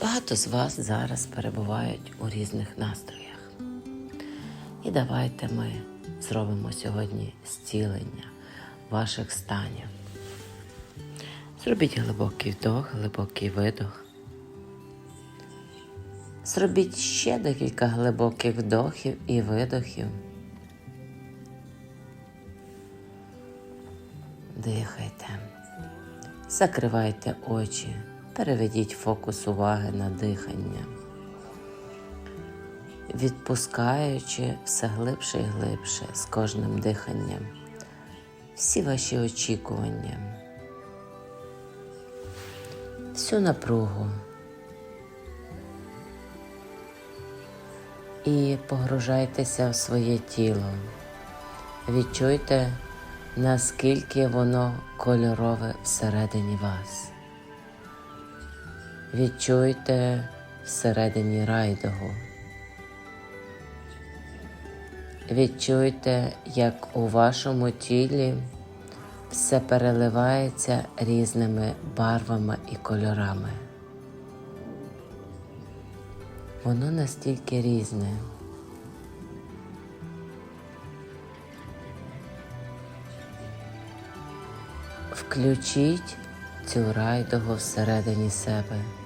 Багато з вас зараз перебувають у різних настроях. І давайте ми зробимо сьогодні зцілення ваших станів. Зробіть глибокий вдох, глибокий видох. Зробіть ще декілька глибоких вдохів і видохів. Дихайте. Закривайте очі, переведіть фокус уваги на дихання, відпускаючи все глибше і глибше з кожним диханням, всі ваші очікування, всю напругу і погружайтеся в своє тіло. Відчуйте наскільки воно кольорове всередині вас. Відчуйте всередині райдугу. Відчуйте, як у вашому тілі все переливається різними барвами і кольорами. Воно настільки різне. Включіть цю райдугу всередині себе.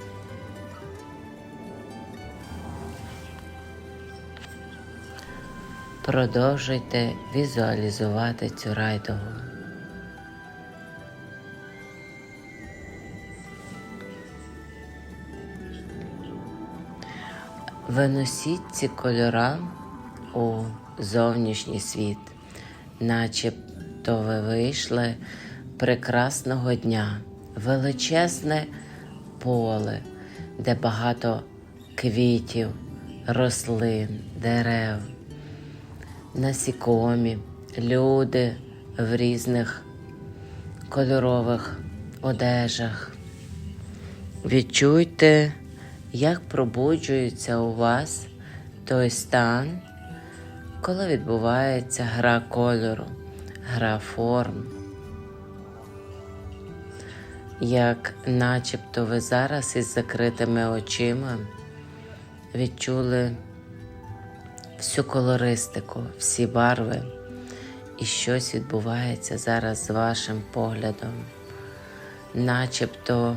Продовжуйте візуалізувати цю райдугу. Виносіть ці кольора у зовнішній світ, начебто ви вийшли прекрасного дня, величезне поле, де багато квітів, рослин, дерев, насікомі, люди в різних кольорових одежах. Відчуйте, як пробуджується у вас той стан, коли відбувається гра кольору, гра форм як начебто ви зараз із закритими очима відчули всю колористику, всі барви, і щось відбувається зараз з вашим поглядом, начебто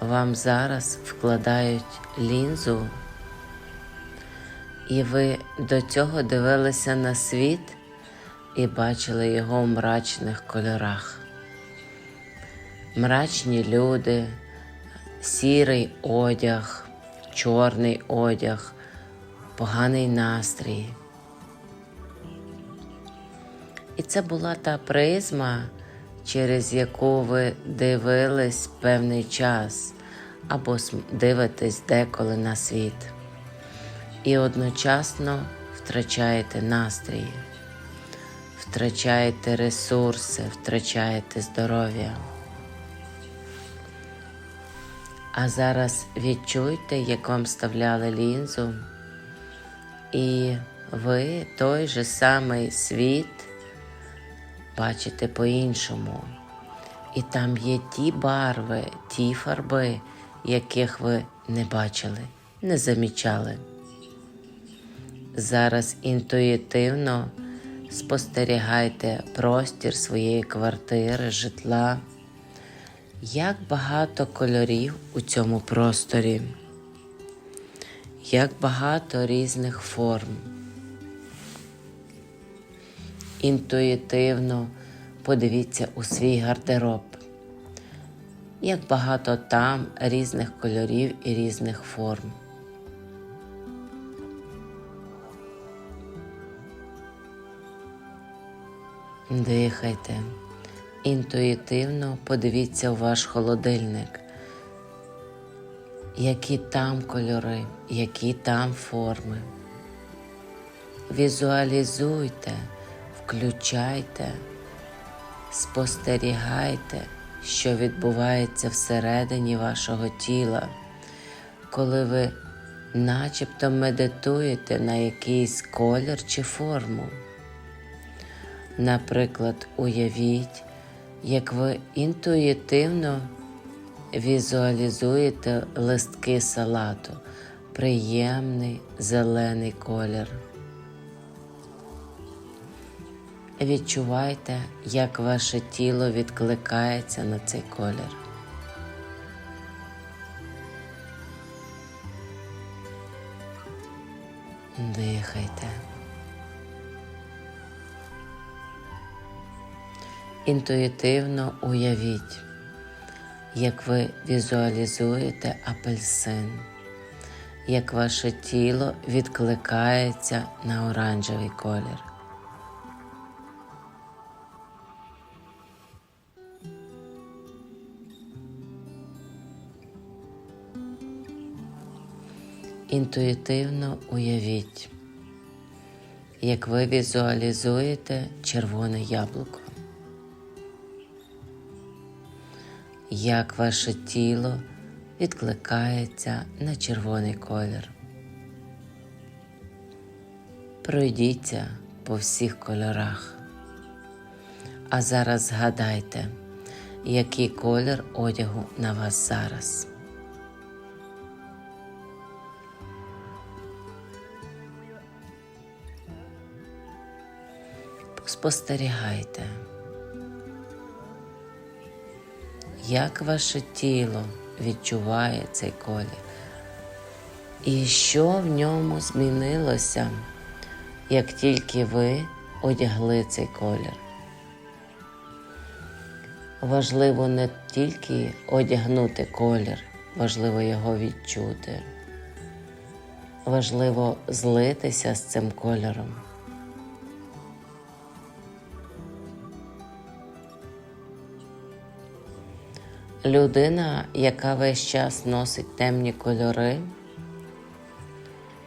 вам зараз вкладають лінзу, і ви до цього дивилися на світ і бачили його в мрачних кольорах. Мрачні люди, сірий одяг, чорний одяг, поганий настрій. І це була та призма, через яку ви дивились певний час або дивитесь деколи на світ. І одночасно втрачаєте настрій, втрачаєте ресурси, втрачаєте здоров'я. А зараз відчуйте, як вам вставляли лінзу, і ви той же самий світ бачите по-іншому. І там є ті барви, ті фарби, яких ви не бачили, не замічали. Зараз інтуїтивно спостерігайте простір своєї квартири, житла. Як багато кольорів у цьому просторі, як багато різних форм. Інтуїтивно подивіться у свій гардероб, як багато там різних кольорів і різних форм. Дихайте. Інтуїтивно подивіться у ваш холодильник, які там кольори, які там форми. Візуалізуйте, включайте, спостерігайте, що відбувається всередині вашого тіла, коли ви начебто медитуєте на якийсь колір чи форму. Наприклад, уявіть, як ви інтуїтивно візуалізуєте листки салату, приємний зелений колір. Відчувайте, як ваше тіло відкликається на цей колір. Дихайте. Інтуїтивно уявіть, як ви візуалізуєте апельсин, як ваше тіло відкликається на оранжевий колір. Інтуїтивно уявіть, як ви візуалізуєте червоне яблуко, як ваше тіло відкликається на червоний колір. Пройдіться по всіх кольорах. А зараз згадайте, який колір одягу на вас зараз. Спостерігайте, як ваше тіло відчуває цей колір, і що в ньому змінилося, як тільки ви одягли цей колір. Важливо не тільки одягнути колір, важливо його відчути. Важливо злитися з цим кольором. Людина, яка весь час носить темні кольори,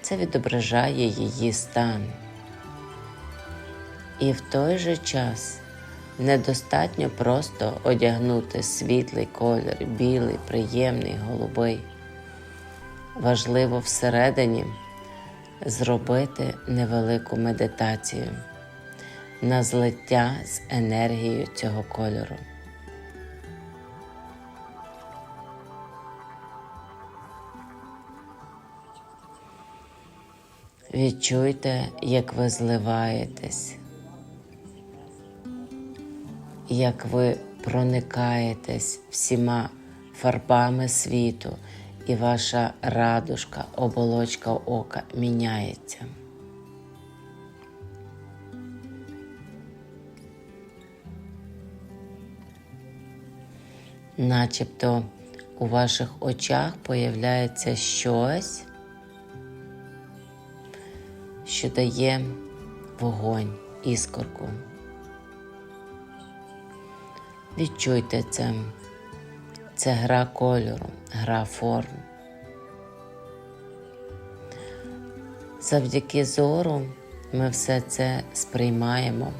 це відображає її стан. І в той же час недостатньо просто одягнути світлий колір, білий, приємний, голубий. Важливо всередині зробити невелику медитацію на злиття з енергією цього кольору. Відчуйте, як ви зливаєтесь, як ви проникаєтесь всіма фарбами світу, і ваша радужка, оболочка ока міняється. Начебто у ваших очах появляється щось що дає вогонь, іскорку. Відчуйте це, це гра кольору, гра форм. Завдяки зору ми все це сприймаємо.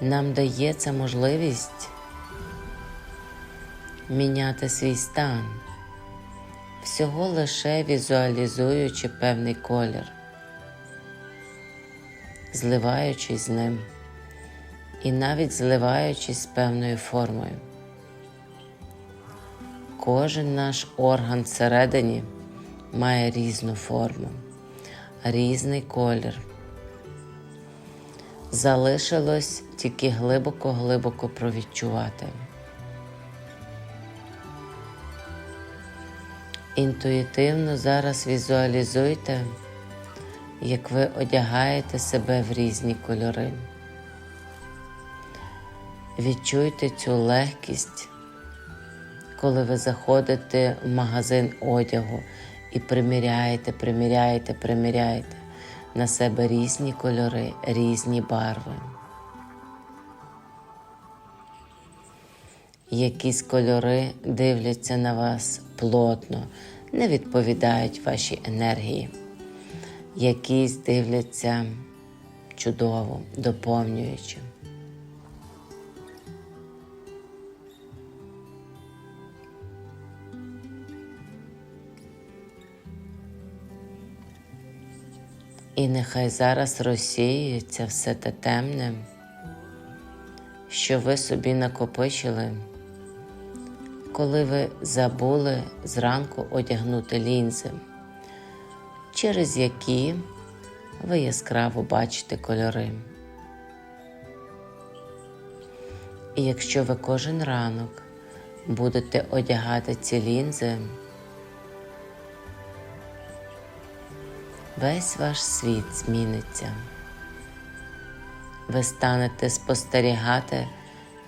Нам дається можливість міняти свій стан всього лише візуалізуючи певний колір, зливаючись з ним і навіть зливаючись з певною формою. Кожен наш орган всередині має різну форму, різний колір. Залишилось тільки глибоко-глибоко провідчувати. Інтуїтивно зараз візуалізуйте, як ви одягаєте себе в різні кольори. Відчуйте цю легкість, коли ви заходите в магазин одягу і приміряєте, приміряєте, приміряєте на себе різні кольори, різні барви. Якісь кольори дивляться на вас плотно, не відповідають вашій енергії. Якісь дивляться чудово, доповнюючи. І нехай зараз розсіюється все те темне, що ви собі накопичили коли ви забули зранку одягнути лінзи, через які ви яскраво бачите кольори. І якщо ви кожен ранок будете одягати ці лінзи, весь ваш світ зміниться. Ви станете спостерігати,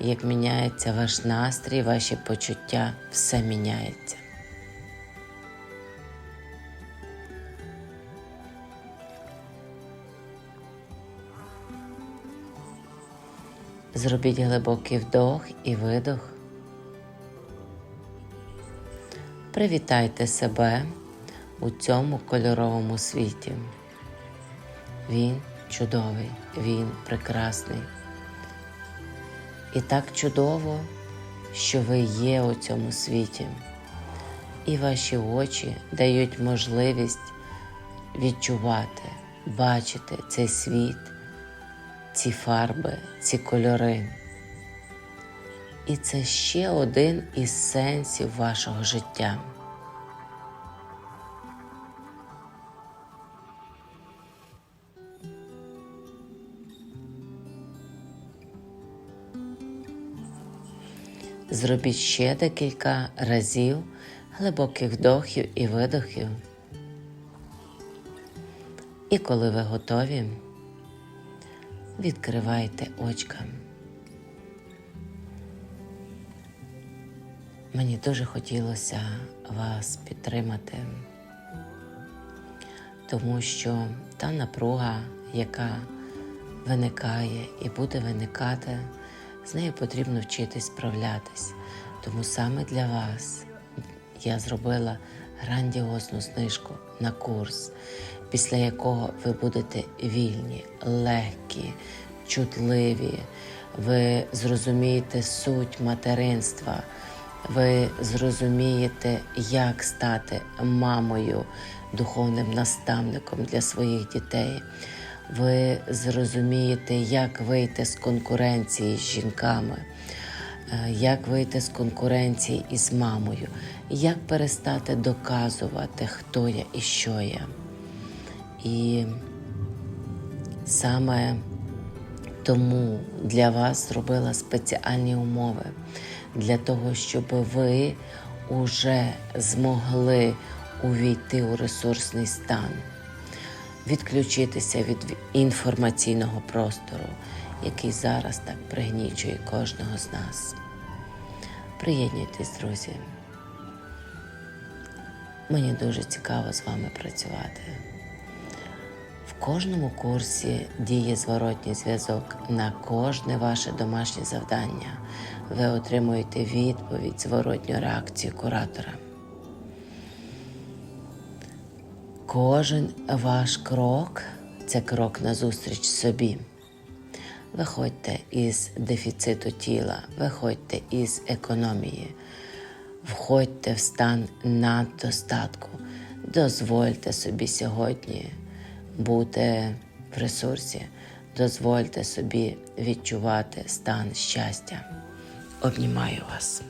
як міняється ваш настрій, ваші почуття, все міняється. Зробіть глибокий вдох і видох. Привітайте себе у цьому кольоровому світі. Він чудовий, він прекрасний. І так чудово, що ви є у цьому світі, і ваші очі дають можливість відчувати, бачити цей світ, ці фарби, ці кольори. І це ще один із сенсів вашого життя. Зробіть ще декілька разів глибоких вдохів і видохів. І коли ви готові, відкривайте очка. Мені дуже хотілося вас підтримати, тому що та напруга, яка виникає і буде виникати, з нею потрібно вчитись справлятись. Тому саме для вас я зробила грандіозну знижку на курс, після якого ви будете вільні, легкі, чутливі, ви зрозумієте суть материнства. Ви зрозумієте, як стати мамою, духовним наставником для своїх дітей. Ви зрозумієте, як вийти з конкуренції з жінками, е, як вийти з конкуренції із мамою, як перестати доказувати, хто я і що я. І саме тому для вас зробила спеціальні умови для того, щоб ви уже змогли увійти у ресурсний стан, відключитися від інформаційного простору, який зараз так пригнічує кожного з нас. Приєднуйтесь, друзі. Мені дуже цікаво з вами працювати. В кожному курсі діє зворотній зв'язок на кожне ваше домашнє завдання. Ви отримуєте відповідь, зворотню реакцію куратора. Кожен ваш крок це крок назустріч собі. Виходьте із дефіциту тіла, виходьте із економії, входьте в стан наддостатку. Дозвольте собі сьогодні бути в ресурсі, дозвольте собі відчувати стан щастя. Обнімаю вас.